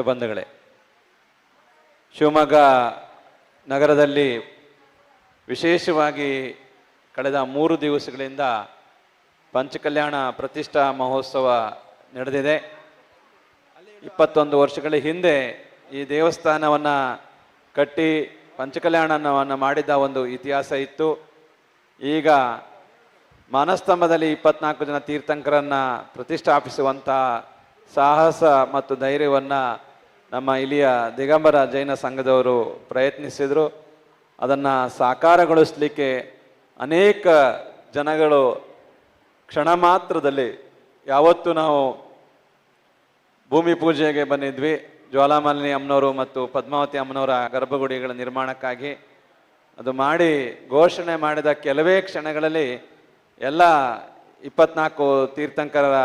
ಭಕ್ತ ಬಂಧುಗಳೇ ಶಿವಮೊಗ್ಗ ನಗರದಲ್ಲಿ ವಿಶೇಷವಾಗಿ ಕಳೆದ ಮೂರು ದಿವಸಗಳಿಂದ ಪಂಚಕಲ್ಯಾಣ ಪ್ರತಿಷ್ಠಾ ಮಹೋತ್ಸವ ನಡೆದಿದೆ. ಇಪ್ಪತ್ತೊಂದು ವರ್ಷಗಳ ಹಿಂದೆ ಈ ದೇವಸ್ಥಾನವನ್ನು ಕಟ್ಟಿ ಪಂಚಕಲ್ಯಾಣವನ್ನು ಮಾಡಿದ ಒಂದು ಇತಿಹಾಸ ಇತ್ತು. ಈಗ ಮಾನಸ್ತಂಭದಲ್ಲಿ ಇಪ್ಪತ್ನಾಲ್ಕು ಜನ ತೀರ್ಥಂಕರನ್ನ ಪ್ರತಿಷ್ಠಾಪಿಸುವಂಥ ಸಾಹಸ ಮತ್ತು ಧೈರ್ಯವನ್ನು ನಮ್ಮ ಇಲ್ಲಿಯ ದಿಗಂಬರ ಜೈನ ಸಂಘದವರು ಪ್ರಯತ್ನಿಸಿದರು. ಅದನ್ನು ಸಾಕಾರಗೊಳಿಸಲಿಕ್ಕೆ ಅನೇಕ ಜನಗಳು ಕ್ಷಣ ಮಾತ್ರದಲ್ಲಿ ಯಾವತ್ತು ನಾವು ಭೂಮಿ ಪೂಜೆಗೆ ಬಂದಿದ್ವಿ. ಜ್ವಾಲಾಮಾಲಿನಿ ಅಮ್ಮನವರು ಮತ್ತು ಪದ್ಮಾವತಿ ಅಮ್ಮನವರ ಗರ್ಭಗುಡಿಗಳ ನಿರ್ಮಾಣಕ್ಕಾಗಿ. ಅದು ಮಾಡಿ ಘೋಷಣೆ ಮಾಡಿದ ಕೆಲವೇ ಕ್ಷಣಗಳಲ್ಲಿ ಎಲ್ಲ ಇಪ್ಪತ್ನಾಲ್ಕು ತೀರ್ಥಂಕರರ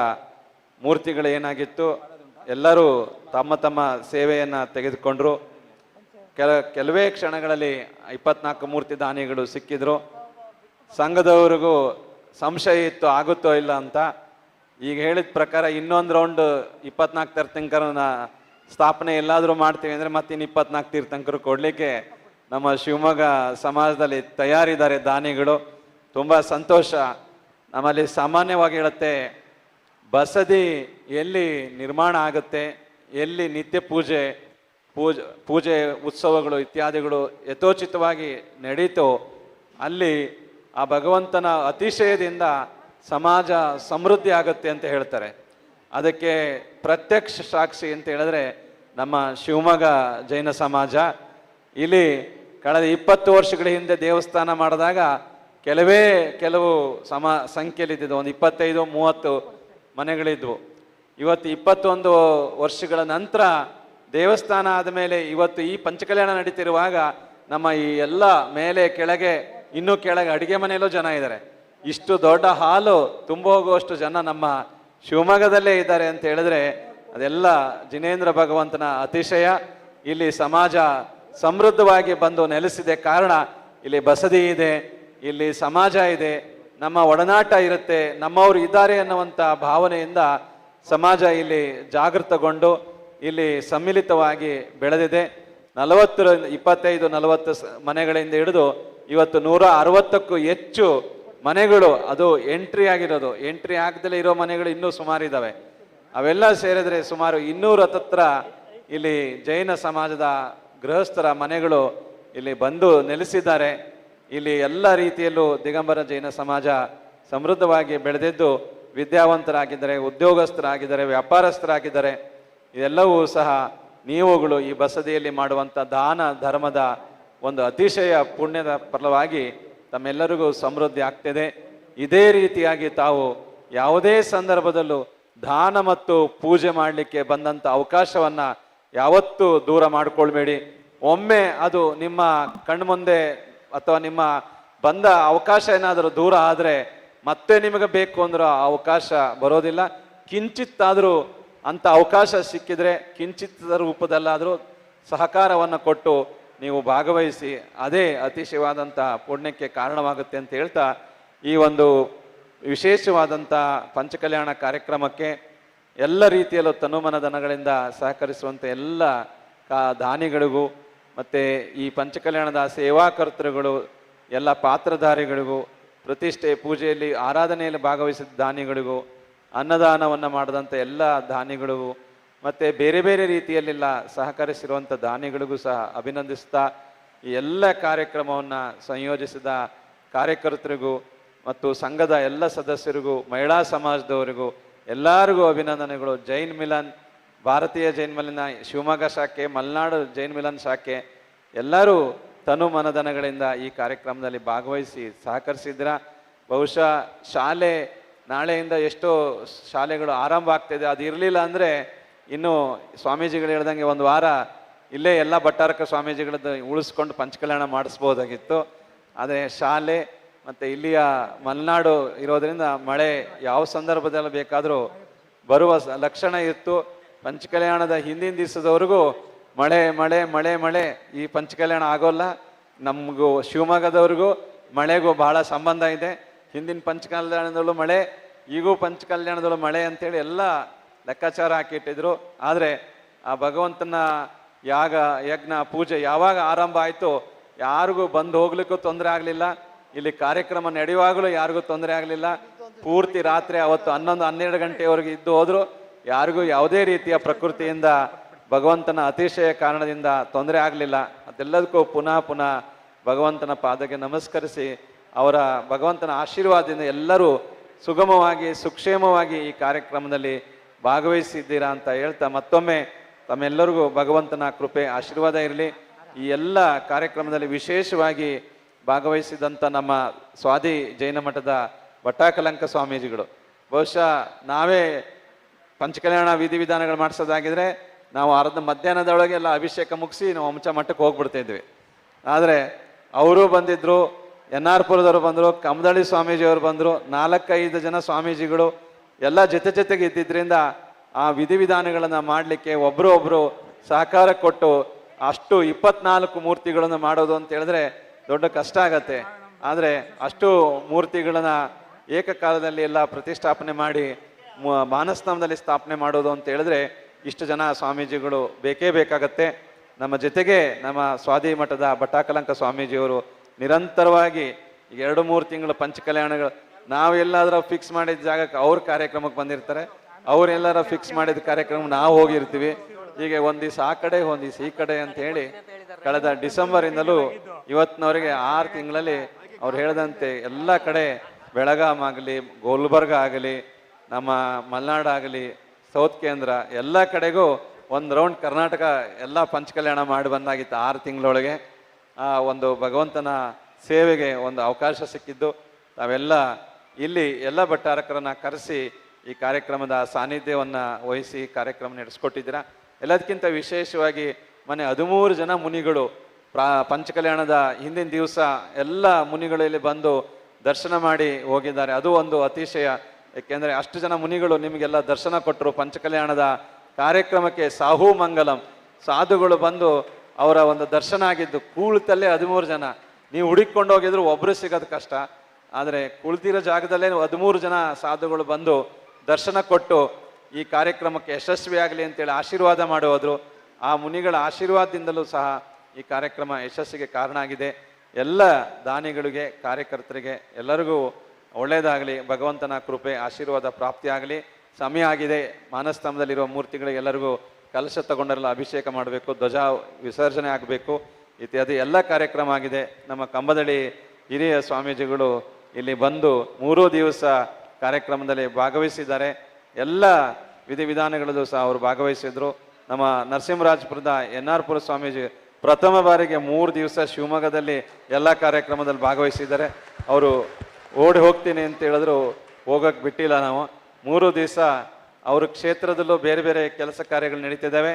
ಮೂರ್ತಿಗಳು ಏನಾಗಿತ್ತು. ಎಲ್ಲರೂ ತಮ್ಮ ತಮ್ಮ ಸೇವೆಯನ್ನು ತೆಗೆದುಕೊಂಡ್ರು. ಕೆಲ, ಕೆಲವೇ ಕ್ಷಣಗಳಲ್ಲಿ ಇಪ್ಪತ್ನಾಲ್ಕು ಮೂರ್ತಿ ದಾನಿಗಳು ಸಿಕ್ಕಿದ್ರು. ಸಂಘದವರಿಗೂ ಸಂಶಯ ಇತ್ತು, ಆಗುತ್ತೋ ಇಲ್ಲ ಅಂತ. ಈಗ ಹೇಳಿದ ಪ್ರಕಾರ ಇನ್ನೊಂದು ರೌಂಡ್ ಇಪ್ಪತ್ನಾಲ್ಕು ತೀರ್ಥಂಕರನ ಸ್ಥಾಪನೆ ಎಲ್ಲಾದರೂ ಮಾಡ್ತೀವಿ ಅಂದರೆ ಮತ್ತಿನ್ನು ಇಪ್ಪತ್ನಾಲ್ಕು ತೀರ್ಥಂಕರು ಕೊಡಲಿಕ್ಕೆ ನಮ್ಮ ಶಿವಮೊಗ್ಗ ಸಮಾಜದಲ್ಲಿ ತಯಾರಿದ್ದಾರೆ ದಾನಿಗಳು. ತುಂಬ ಸಂತೋಷ. ನಮ್ಮಲ್ಲಿ ಸಾಮಾನ್ಯವಾಗಿ ಹೇಳುತ್ತೆ ಬಸದಿ ಎಲ್ಲಿ ನಿರ್ಮಾಣ ಆಗುತ್ತೆ, ಎಲ್ಲಿ ನಿತ್ಯ ಪೂಜೆ ಪೂಜೆ ಪೂಜೆ ಉತ್ಸವಗಳು ಇತ್ಯಾದಿಗಳು ಯಥೋಚಿತವಾಗಿ ನಡೀತೋ ಅಲ್ಲಿ ಆ ಭಗವಂತನ ಅತಿಶಯದಿಂದ ಸಮಾಜ ಸಮೃದ್ಧಿ ಆಗುತ್ತೆ ಅಂತ ಹೇಳ್ತಾರೆ. ಅದಕ್ಕೆ ಪ್ರತ್ಯಕ್ಷ ಸಾಕ್ಷಿ ಅಂತ ಹೇಳಿದ್ರೆ ನಮ್ಮ ಶಿವಮೊಗ್ಗ ಜೈನ ಸಮಾಜ. ಇಲ್ಲಿ ಕಳೆದ ಇಪ್ಪತ್ತು ವರ್ಷಗಳ ಹಿಂದೆ ದೇವಸ್ಥಾನ ಮಾಡಿದಾಗ ಕೆಲವೇ ಕೆಲವು ಸಮ, ಸಂಖ್ಯೆಯಲ್ಲಿದ್ದಿದ್ದು, ಒಂದು ಇಪ್ಪತ್ತೈದು, ಮೂವತ್ತು ಮನೆಗಳಿದ್ವು. ಇವತ್ತು ಇಪ್ಪತ್ತೊಂದು ವರ್ಷಗಳ ನಂತರ ದೇವಸ್ಥಾನ ಆದ ಮೇಲೆ ಇವತ್ತು ಈ ಪಂಚಕಲ್ಯಾಣ ನಡೀತಿರುವಾಗ ನಮ್ಮ ಈ ಎಲ್ಲ ಮೇಲೆ, ಕೆಳಗೆ, ಇನ್ನೂ ಕೆಳಗೆ ಅಡುಗೆ ಮನೆಯಲ್ಲೂ ಜನ ಇದ್ದಾರೆ. ಇಷ್ಟು ದೊಡ್ಡ ಹಾಲು ತುಂಬ ಹೋಗುವಷ್ಟು ಜನ ನಮ್ಮ ಶಿವಮೊಗ್ಗದಲ್ಲೇ ಇದ್ದಾರೆ ಅಂತ ಹೇಳಿದ್ರೆ ಅದೆಲ್ಲ ಜಿನೇಂದ್ರ ಭಗವಂತನ ಅತಿಶಯ. ಇಲ್ಲಿ ಸಮಾಜ ಸಮೃದ್ಧವಾಗಿ ಬಂದು ನೆಲೆಸಿದೆ ಕಾರಣ ಇಲ್ಲಿ ಬಸದಿ ಇದೆ, ಇಲ್ಲಿ ಸಮಾಜ ಇದೆ. ನಮ್ಮ ಒಡನಾಟ ಇರುತ್ತೆ, ನಮ್ಮವರು ಇದ್ದಾರೆ ಅನ್ನುವಂಥ ಭಾವನೆಯಿಂದ ಸಮಾಜ ಇಲ್ಲಿ ಜಾಗೃತಗೊಂಡು ಇಲ್ಲಿ ಸಮ್ಮಿಲಿತವಾಗಿ ಬೆಳೆದಿದೆ. ನಲವತ್ತರ, ಇಪ್ಪತ್ತೈದು, ನಲವತ್ತು ಮನೆಗಳಿಂದ ಹಿಡಿದು ಇವತ್ತು ನೂರ ಅರವತ್ತಕ್ಕೂ ಹೆಚ್ಚು ಮನೆಗಳು, ಅದು ಎಂಟ್ರಿ ಆಗಿರೋದು. ಎಂಟ್ರಿ ಆಗದಲ್ಲೇ ಇರೋ ಮನೆಗಳು ಇನ್ನೂ ಸುಮಾರು ಇದ್ದಾವೆ ಅವೆಲ್ಲ ಸೇರಿದ್ರೆ ಸುಮಾರು ಇನ್ನೂರ ತತ್ರ ಇಲ್ಲಿ ಜೈನ ಸಮಾಜದ ಗೃಹಸ್ಥರ ಮನೆಗಳು ಇಲ್ಲಿ ಬಂದು ನೆಲೆಸಿದ್ದಾರೆ. ಇಲ್ಲಿ ಎಲ್ಲ ರೀತಿಯಲ್ಲೂ ದಿಗಂಬರ ಜೈನ ಸಮಾಜ ಸಮೃದ್ಧವಾಗಿ ಬೆಳೆದಿದ್ದು ವಿದ್ಯಾವಂತರಾಗಿದ್ದಾರೆ, ಉದ್ಯೋಗಸ್ಥರಾಗಿದ್ದಾರೆ, ವ್ಯಾಪಾರಸ್ಥರಾಗಿದ್ದಾರೆ. ಇದೆಲ್ಲವೂ ಸಹ ನೀವುಗಳು ಈ ಬಸದಿಯಲ್ಲಿ ಮಾಡುವಂಥ ದಾನ, ಧರ್ಮದ ಒಂದು ಅತಿಶಯ ಪುಣ್ಯದ ಫಲವಾಗಿ ತಮ್ಮೆಲ್ಲರಿಗೂ ಸಮೃದ್ಧಿ ಆಗ್ತಿದೆ. ಇದೇ ರೀತಿಯಾಗಿ ತಾವು ಯಾವುದೇ ಸಂದರ್ಭದಲ್ಲೂ ದಾನ ಮತ್ತು ಪೂಜೆ ಮಾಡಲಿಕ್ಕೆ ಬಂದಂಥ ಅವಕಾಶವನ್ನು ಯಾವತ್ತೂ ದೂರ ಮಾಡಿಕೊಳ್ಬೇಡಿ. ಒಮ್ಮೆ ಅದು ನಿಮ್ಮ ಕಣ್ಮುಂದೆ ಅಥವಾ ನಿಮ್ಮ ಬಂದ ಅವಕಾಶ ಏನಾದರೂ ದೂರ ಆದರೆ ಮತ್ತೆ ನಿಮಗೆ ಬೇಕು ಅಂದ್ರೆ ಆ ಅವಕಾಶ ಬರೋದಿಲ್ಲ. ಕಿಂಚಿತ್ತಾದರೂ ಅಂಥ ಅವಕಾಶ ಸಿಕ್ಕಿದರೆ ಕಿಂಚಿತ್ತದ ರೂಪದಲ್ಲಾದರೂ ಸಹಕಾರವನ್ನು ಕೊಟ್ಟು ನೀವು ಭಾಗವಹಿಸಿ ಅದೇ ಅತಿಶಯವಾದಂಥ ಪುಣ್ಯಕ್ಕೆ ಕಾರಣವಾಗುತ್ತೆ ಅಂತ ಹೇಳ್ತಾ ಈ ಒಂದು ವಿಶೇಷವಾದಂಥ ಪಂಚಕಲ್ಯಾಣ ಕಾರ್ಯಕ್ರಮಕ್ಕೆ ಎಲ್ಲ ರೀತಿಯಲ್ಲೂ ತನುಮನ ದನಗಳಿಂದ ಸಹಕರಿಸುವಂಥ ಎಲ್ಲ ಕಾ ದಾನಿಗಳಿಗೂ ಮತ್ತು ಈ ಪಂಚಕಲ್ಯಾಣದ ಸೇವಾಕರ್ತೃಗಳು ಎಲ್ಲ ಪಾತ್ರಧಾರಿಗಳಿಗೂ, ಪ್ರತಿಷ್ಠೆ ಪೂಜೆಯಲ್ಲಿ ಆರಾಧನೆಯಲ್ಲಿ ಭಾಗವಹಿಸಿದ ದಾನಿಗಳಿಗೂ, ಅನ್ನದಾನವನ್ನು ಮಾಡಿದಂಥ ಎಲ್ಲ ದಾನಿಗಳಿಗೂ, ಮತ್ತು ಬೇರೆ ಬೇರೆ ರೀತಿಯಲ್ಲೆಲ್ಲ ಸಹಕರಿಸಿರುವಂಥ ದಾನಿಗಳಿಗೂ ಸಹ ಅಭಿನಂದಿಸ್ತಾ, ಈ ಎಲ್ಲ ಕಾರ್ಯಕ್ರಮವನ್ನು ಸಂಯೋಜಿಸಿದ ಕಾರ್ಯಕರ್ತರಿಗೂ ಮತ್ತು ಸಂಘದ ಎಲ್ಲ ಸದಸ್ಯರಿಗೂ, ಮಹಿಳಾ ಸಮಾಜದವರಿಗೂ ಎಲ್ಲರಿಗೂ ಅಭಿನಂದನೆಗಳು. ಜೈನ್ ಮಿಲನ್ ಭಾರತೀಯ ಜೈನ್ ಮಿಲಿನ ಶಿವಮೊಗ್ಗ ಶಾಖೆ, ಮಲೆನಾಡು ಜೈನ್ ಮಿಲನ್ ಶಾಖೆ, ಎಲ್ಲರೂ ತನು ಮನದನಗಳಿಂದ ಈ ಕಾರ್ಯಕ್ರಮದಲ್ಲಿ ಭಾಗವಹಿಸಿ ಸಹಕರಿಸಿದ್ರ ಬಹುಶಃ ಶಾಲೆ ನಾಳೆಯಿಂದ ಎಷ್ಟೋ ಶಾಲೆಗಳು ಆರಂಭ ಆಗ್ತಿದೆ. ಅದು ಇರಲಿಲ್ಲ ಅಂದರೆ ಇನ್ನು ಸ್ವಾಮೀಜಿಗಳು ಹೇಳ್ದಂಗೆ ಒಂದು ವಾರ ಇಲ್ಲೇ ಎಲ್ಲ ಭಟ್ಟಾರಕ ಸ್ವಾಮೀಜಿಗಳದ್ದು ಉಳಿಸ್ಕೊಂಡು ಪಂಚಕಲ್ಯಾಣ ಮಾಡಿಸ್ಬೋದಾಗಿತ್ತು. ಆದರೆ ಶಾಲೆ ಮತ್ತು ಇಲ್ಲಿಯ ಮಲೆನಾಡು ಇರೋದರಿಂದ ಮಳೆ ಯಾವ ಸಂದರ್ಭದಲ್ಲಿ ಬೇಕಾದರೂ ಬರುವ ಲಕ್ಷಣ ಇತ್ತು. ಪಂಚಕಲ್ಯಾಣದ ಹಿಂದಿನ ದಿವಸದವರೆಗೂ ಮಳೆ ಮಳೆ ಮಳೆ ಮಳೆ ಈ ಪಂಚಕಲ್ಯಾಣ ಆಗೋಲ್ಲ. ನಮಗೂ ಶಿವಮೊಗ್ಗದವ್ರಿಗೂ ಮಳೆಗೂ ಬಹಳ ಸಂಬಂಧ ಇದೆ. ಹಿಂದಿನ ಪಂಚಕಲ್ಯಾಣದಲ್ಲೂ ಮಳೆ, ಈಗೂ ಪಂಚಕಲ್ಯಾಣದಲ್ಲೂ ಮಳೆ ಅಂತೇಳಿ ಎಲ್ಲ ಲೆಕ್ಕಾಚಾರ ಹಾಕಿಟ್ಟಿದ್ರು. ಆದರೆ ಆ ಭಗವಂತನ ಯಾಗ, ಯಜ್ಞ, ಪೂಜೆ ಯಾವಾಗ ಆರಂಭ ಆಯಿತು ಯಾರಿಗೂ ಬಂದು ಹೋಗ್ಲಿಕ್ಕೂ ತೊಂದರೆ ಆಗಲಿಲ್ಲ. ಇಲ್ಲಿ ಕಾರ್ಯಕ್ರಮ ನಡೆಯುವಾಗಲೂ ಯಾರಿಗೂ ತೊಂದರೆ ಆಗಲಿಲ್ಲ. ಪೂರ್ತಿ ರಾತ್ರಿ ಅವತ್ತು ಹನ್ನೊಂದು, ಹನ್ನೆರಡು ಗಂಟೆವರೆಗೆ ಇದ್ದು ಹೋದ್ರು. ಯಾರಿಗೂ ಯಾವುದೇ ರೀತಿಯ ಪ್ರಕೃತಿಯಿಂದ ಭಗವಂತನ ಅತಿಶಯ ಕಾರಣದಿಂದ ತೊಂದರೆ ಆಗಲಿಲ್ಲ. ಅದೆಲ್ಲದಕ್ಕೂ ಪುನಃ ಪುನಃ ಭಗವಂತನ ಪಾದಕ್ಕೆ ನಮಸ್ಕರಿಸಿ ಅವರ ಭಗವಂತನ ಆಶೀರ್ವಾದದಿಂದ ಎಲ್ಲರೂ ಸುಗಮವಾಗಿ, ಸುಕ್ಷೇಮವಾಗಿ ಈ ಕಾರ್ಯಕ್ರಮದಲ್ಲಿ ಭಾಗವಹಿಸಿದ್ದೀರಾ ಅಂತ ಹೇಳ್ತಾ ಮತ್ತೊಮ್ಮೆ ತಮ್ಮೆಲ್ಲರಿಗೂ ಭಗವಂತನ ಕೃಪೆ, ಆಶೀರ್ವಾದ ಇರಲಿ. ಈ ಎಲ್ಲ ಕಾರ್ಯಕ್ರಮದಲ್ಲಿ ವಿಶೇಷವಾಗಿ ಭಾಗವಹಿಸಿದಂಥ ನಮ್ಮ ಸ್ವಾದಿ ಜೈನ ಮಠದ ಭಟ್ಟಾಕಲಂಕ ಸ್ವಾಮೀಜಿಗಳು. ಬಹುಶಃ ನಾವೇ ಪಂಚಕಲ್ಯಾಣ ವಿಧಿವಿಧಾನಗಳು ಮಾಡಿಸೋದಾಗಿದ್ರೆ ನಾವು ಅರ್ಧ ಮಧ್ಯಾಹ್ನದೊಳಗೆ ಎಲ್ಲ ಅಭಿಷೇಕ ಮುಗಿಸಿ ನಾವು ಅಂಶ ಮಟ್ಟಕ್ಕೆ ಹೋಗ್ಬಿಡ್ತಿದ್ವಿ ಆದರೆ ಅವರು ಬಂದಿದ್ರು ಎನ್ ಆರ್ ಪುರದವರು ಬಂದರು, ಕಮದಳ್ಳಿ ಸ್ವಾಮೀಜಿಯವರು ಬಂದರು, ನಾಲ್ಕೈದು ಜನ ಸ್ವಾಮೀಜಿಗಳು ಎಲ್ಲ ಜೊತೆ ಜೊತೆಗೆ ಇದ್ದಿದ್ದರಿಂದ ಆ ವಿಧಿವಿಧಾನಗಳನ್ನು ಮಾಡಲಿಕ್ಕೆ ಒಬ್ಬರು ಒಬ್ಬರು ಸಹಕಾರ ಕೊಟ್ಟು ಅಷ್ಟು ಇಪ್ಪತ್ನಾಲ್ಕು ಮೂರ್ತಿಗಳನ್ನು ಮಾಡೋದು ಅಂತ ಹೇಳಿದ್ರೆ ದೊಡ್ಡ ಕಷ್ಟ ಆಗತ್ತೆ. ಆದರೆ ಅಷ್ಟು ಮೂರ್ತಿಗಳನ್ನು ಏಕಕಾಲದಲ್ಲಿ ಎಲ್ಲ ಪ್ರತಿಷ್ಠಾಪನೆ ಮಾಡಿ ಮ- ಮಾನಸ್ತಂಭದಲ್ಲಿ ಸ್ಥಾಪನೆ ಮಾಡೋದು ಅಂತ ಹೇಳಿದ್ರೆ ಇಷ್ಟು ಜನ ಸ್ವಾಮೀಜಿಗಳು ಬೇಕೇ ಬೇಕಾಗತ್ತೆ. ನಮ್ಮ ಜೊತೆಗೆ ನಮ್ಮ ಸ್ವಾದಿ ಮಠದ ಭಟ್ಟಾಕಲಂಕ ಸ್ವಾಮೀಜಿಯವರು ನಿರಂತರವಾಗಿ ಎರಡು ಮೂರು ತಿಂಗಳು ಪಂಚಕಲ್ಯಾಣಗಳು ಎಲ್ಲಾದ್ರೂ ಫಿಕ್ಸ್ ಮಾಡಿದ ಜಾಗಕ್ಕೆ ಅವ್ರ ಕಾರ್ಯಕ್ರಮಕ್ಕೆ ಬಂದಿರ್ತಾರೆ. ಅವರೆಲ್ಲರ ಫಿಕ್ಸ್ ಮಾಡಿದ ಕಾರ್ಯಕ್ರಮ ನಾವು ಹೋಗಿರ್ತೀವಿ. ಹೀಗೆ ಒಂದ್ ದಿವಸ ಆ ಕಡೆ, ಒಂದ್ ಈ ಕಡೆ ಅಂತ ಹೇಳಿ ಕಳೆದ ಡಿಸೆಂಬರ್ ಇಂದಲೂ ಇವತ್ತಿನವರೆಗೆ ಆರು ತಿಂಗಳಲ್ಲಿ ಅವ್ರು ಹೇಳಿದಂತೆ ಎಲ್ಲ ಕಡೆ ಬೆಳಗಾಂ ಆಗಲಿ, ಗುಲ್ಬರ್ಗ ಆಗಲಿ ನಮ್ಮ ಮಲೆನಾಡಾಗಲಿ ಸೌತ್ ಕೇಂದ್ರ, ಎಲ್ಲ ಕಡೆಗೂ ಒಂದು ರೌಂಡ್ ಕರ್ನಾಟಕ ಎಲ್ಲ ಪಂಚಕಲ್ಯಾಣ ಮಾಡಿ ಬಂದಾಗಿತ್ತು ಆರು ತಿಂಗಳೊಳಗೆ. ಆ ಒಂದು ಭಗವಂತನ ಸೇವೆಗೆ ಒಂದು ಅವಕಾಶ ಸಿಕ್ಕಿದ್ದು. ನಾವೆಲ್ಲ ಇಲ್ಲಿ ಎಲ್ಲ ಭಟ್ಟಾರಕರನ್ನು ಕರೆಸಿ ಈ ಕಾರ್ಯಕ್ರಮದ ಸಾನ್ನಿಧ್ಯವನ್ನು ವಹಿಸಿ ಕಾರ್ಯಕ್ರಮ ನಡೆಸ್ಕೊಟ್ಟಿದ್ದೀರಾ. ಎಲ್ಲದಕ್ಕಿಂತ ವಿಶೇಷವಾಗಿ ಮನೆ ಹದಿಮೂರು ಜನ ಮುನಿಗಳು, ಪ್ರಾ ಪಂಚಕಲ್ಯಾಣದ ಹಿಂದಿನ ದಿವಸ ಎಲ್ಲ ಮುನಿಗಳಲ್ಲಿ ಬಂದು ದರ್ಶನ ಮಾಡಿ ಹೋಗಿದ್ದಾರೆ. ಅದು ಒಂದು ಅತಿಶಯ ಏಕೆಂದರೆ ಅಷ್ಟು ಜನ ಮುನಿಗಳು ನಿಮಗೆಲ್ಲ ದರ್ಶನ ಕೊಟ್ಟರು. ಪಂಚಕಲ್ಯಾಣದ ಕಾರ್ಯಕ್ರಮಕ್ಕೆ ಸಾಹು ಮಂಗಲಂ. ಸಾಧುಗಳು ಬಂದು ಅವರ ಒಂದು ದರ್ಶನ ಆಗಿದ್ದು ಕೂಳ್ತಲ್ಲೇ ಹದಿಮೂರು ಜನ. ನೀವು ಹುಡುಕೊಂಡು ಹೋಗಿದ್ರು ಒಬ್ಬರು ಸಿಗೋದು ಕಷ್ಟ. ಆದರೆ ಕುಳಿತಿರೋ ಜಾಗದಲ್ಲೇ ಹದಿಮೂರು ಜನ ಸಾಧುಗಳು ಬಂದು ದರ್ಶನ ಕೊಟ್ಟು ಈ ಕಾರ್ಯಕ್ರಮಕ್ಕೆ ಯಶಸ್ವಿಯಾಗಲಿ ಅಂತೇಳಿ ಆಶೀರ್ವಾದ ಮಾಡುವುದ್ರು ಆ ಮುನಿಗಳ ಆಶೀರ್ವಾದದಿಂದಲೂ ಸಹ ಈ ಕಾರ್ಯಕ್ರಮ ಯಶಸ್ಸಿಗೆ ಕಾರಣ ಆಗಿದೆ. ಎಲ್ಲ ದಾನಿಗಳಿಗೆ, ಕಾರ್ಯಕರ್ತರಿಗೆ, ಎಲ್ಲರಿಗೂ ಒಳ್ಳೆಯದಾಗಲಿ ಭಗವಂತನ ಕೃಪೆ, ಆಶೀರ್ವಾದ ಪ್ರಾಪ್ತಿಯಾಗಲಿ. ಸಮಯ ಆಗಿದೆ, ಮಾನಸ್ತಂಭದಲ್ಲಿರುವ ಮೂರ್ತಿಗಳಿಗೆ ಎಲ್ಲರಿಗೂ ಕಲಶ ತಗೊಂಡರೆಲ್ಲ ಅಭಿಷೇಕ ಮಾಡಬೇಕು, ಧ್ವಜ ವಿಸರ್ಜನೆ ಆಗಬೇಕು, ಇತ್ಯಾದಿ ಎಲ್ಲ ಕಾರ್ಯಕ್ರಮ ಆಗಿದೆ. ನಮ್ಮ ಕಂಬದಳಿ ಹಿರಿಯ ಸ್ವಾಮೀಜಿಗಳು ಇಲ್ಲಿ ಬಂದು ಮೂರೂ ದಿವಸ ಕಾರ್ಯಕ್ರಮದಲ್ಲಿ ಭಾಗವಹಿಸಿದ್ದಾರೆ. ಎಲ್ಲ ವಿಧಿವಿಧಾನಗಳಲ್ಲೂ ಸಹ ಅವರು ಭಾಗವಹಿಸಿದರು. ನಮ್ಮ ನರಸಿಂಹರಾಜಪುರದ ಎನ್ ಆರ್ ಪುರ ಸ್ವಾಮೀಜಿ ಪ್ರಥಮ ಬಾರಿಗೆ ಮೂರು ದಿವಸ ಶಿವಮೊಗ್ಗದಲ್ಲಿ ಎಲ್ಲ ಕಾರ್ಯಕ್ರಮದಲ್ಲಿ ಭಾಗವಹಿಸಿದ್ದಾರೆ. ಅವರು ಓಡಿ ಹೋಗ್ತೀನಿ ಅಂತ ಹೇಳಿದ್ರು ಹೋಗಕ್ಕೆ ಬಿಟ್ಟಿಲ್ಲ ನಾವು. ಮೂರು ದಿವಸ ಅವ್ರ ಕ್ಷೇತ್ರದಲ್ಲೂ ಬೇರೆ ಬೇರೆ ಕೆಲಸ ಕಾರ್ಯಗಳು ನಡೀತಿದ್ದಾವೆ.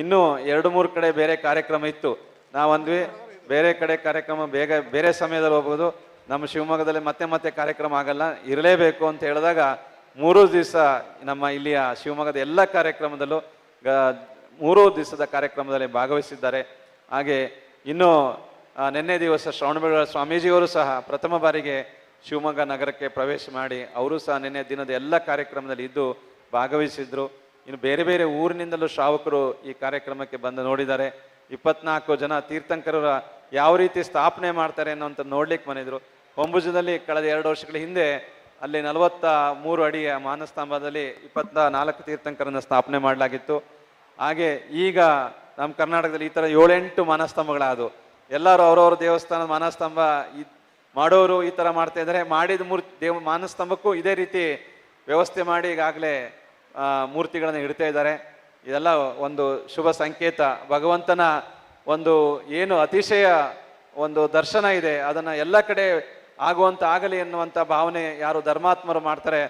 ಇನ್ನೂ ಎರಡು ಮೂರು ಕಡೆ ಬೇರೆ ಕಾರ್ಯಕ್ರಮ ಇತ್ತು. ನಾವಂದ್ವಿ, ಬೇರೆ ಕಡೆ ಕಾರ್ಯಕ್ರಮ ಬೇಗ, ಬೇರೆ ಸಮಯದಲ್ಲಿ ಹೋಗ್ಬೋದು. ನಮ್ಮ ಶಿವಮೊಗ್ಗದಲ್ಲಿ ಮತ್ತೆ ಮತ್ತೆ ಕಾರ್ಯಕ್ರಮ ಆಗಲ್ಲ, ಇರಲೇಬೇಕು ಅಂತ ಹೇಳಿದಾಗ ಮೂರು ದಿವಸ ನಮ್ಮ ಇಲ್ಲಿಯ ಶಿವಮೊಗ್ಗದ ಎಲ್ಲ ಕಾರ್ಯಕ್ರಮದಲ್ಲೂ ಮೂರು ದಿವಸದ ಕಾರ್ಯಕ್ರಮದಲ್ಲಿ ಭಾಗವಹಿಸಿದ್ದಾರೆ. ಹಾಗೆ ಇನ್ನು ನಿನ್ನೆ ದಿವಸ ಶ್ರವಣಬೆಳಗೊಳ ಸ್ವಾಮೀಜಿಯವರು ಸಹ ಪ್ರಥಮ ಬಾರಿಗೆ ಶಿವಮೊಗ್ಗ ನಗರಕ್ಕೆ ಪ್ರವೇಶ ಮಾಡಿ ಅವರು ಸಹ ನಿನ್ನೆ ದಿನದ ಎಲ್ಲ ಕಾರ್ಯಕ್ರಮದಲ್ಲಿ ಇದ್ದು ಭಾಗವಹಿಸಿದ್ರು. ಇನ್ನು ಬೇರೆ ಬೇರೆ ಊರಿನಿಂದಲೂ ಶ್ರಾವಕರು ಈ ಕಾರ್ಯಕ್ರಮಕ್ಕೆ ಬಂದು ನೋಡಿದ್ದಾರೆ. ಇಪ್ಪತ್ನಾಲ್ಕು ಜನ ತೀರ್ಥಂಕರರ ಯಾವ ರೀತಿ ಸ್ಥಾಪನೆ ಮಾಡ್ತಾರೆ ಅನ್ನೋಂಥ ನೋಡ್ಲಿಕ್ಕೆ ಬಂದಿದ್ರು. ಹೊಂಬುಜದಲ್ಲಿ ಕಳೆದ ಎರಡು ವರ್ಷಗಳ ಹಿಂದೆ ಅಲ್ಲಿ ನಲವತ್ತ ಮೂರು ಅಡಿಯ ಮಾನಸ್ತಂಭದಲ್ಲಿ ಇಪ್ಪತ್ತ ನಾಲ್ಕು ತೀರ್ಥಂಕರನ್ನ ಸ್ಥಾಪನೆ ಮಾಡಲಾಗಿತ್ತು. ಹಾಗೆ ಈಗ ನಮ್ಮ ಕರ್ನಾಟಕದಲ್ಲಿ ಈ ಥರ ಏಳೆಂಟು ಮಾನಸ್ತಂಭಗಳಾದವು. ಎಲ್ಲರೂ ಅವರವ್ರ ದೇವಸ್ಥಾನದ ಮಾನಸ್ತಂಭ ಮಾಡೋರು ಈ ಥರ ಮಾಡ್ತಾ ಇದ್ದಾರೆ. ಮಾಡಿದ ಮೂರ್ತಿ, ದೇವ, ಮಾನಸ್ತಂಭಕ್ಕೂ ಇದೇ ರೀತಿ ವ್ಯವಸ್ಥೆ ಮಾಡಿ ಈಗಾಗಲೇ ಮೂರ್ತಿಗಳನ್ನು ಇಡ್ತಾ ಇದ್ದಾರೆ. ಇದೆಲ್ಲ ಒಂದು ಶುಭ ಸಂಕೇತ. ಭಗವಂತನ ಒಂದು ಏನು ಅತಿಶಯ ಒಂದು ದರ್ಶನ ಇದೆ. ಅದನ್ನು ಎಲ್ಲ ಕಡೆ ಆಗುವಂಥ ಆಗಲಿ ಎನ್ನುವಂಥ ಭಾವನೆ ಯಾರು ಧರ್ಮಾತ್ಮರು ಮಾಡ್ತಾರೆ.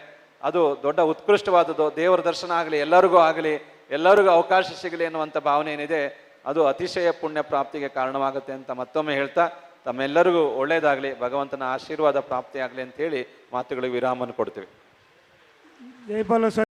ಅದು ದೊಡ್ಡ ಉತ್ಕೃಷ್ಟವಾದದ್ದು. ದೇವರ ದರ್ಶನ ಆಗಲಿ, ಎಲ್ಲರಿಗೂ ಆಗಲಿ, ಎಲ್ಲರಿಗೂ ಅವಕಾಶ ಸಿಗಲಿ ಎನ್ನುವಂಥ ಭಾವನೆ ಏನಿದೆ, ಅದು ಅತಿಶಯ ಪುಣ್ಯ ಪ್ರಾಪ್ತಿಗೆ ಕಾರಣವಾಗುತ್ತೆ ಅಂತ ಮತ್ತೊಮ್ಮೆ ಹೇಳ್ತಾ ತಮ್ಮೆಲ್ಲರಿಗೂ ಒಳ್ಳೆಯದಾಗಲಿ ಭಗವಂತನ ಆಶೀರ್ವಾದ ಪ್ರಾಪ್ತಿಯಾಗಲಿ ಅಂತ ಹೇಳಿ ಮಾತುಗಳಿಗೆ ವಿರಾಮವನ್ನು ಕೊಡ್ತೀವಿ.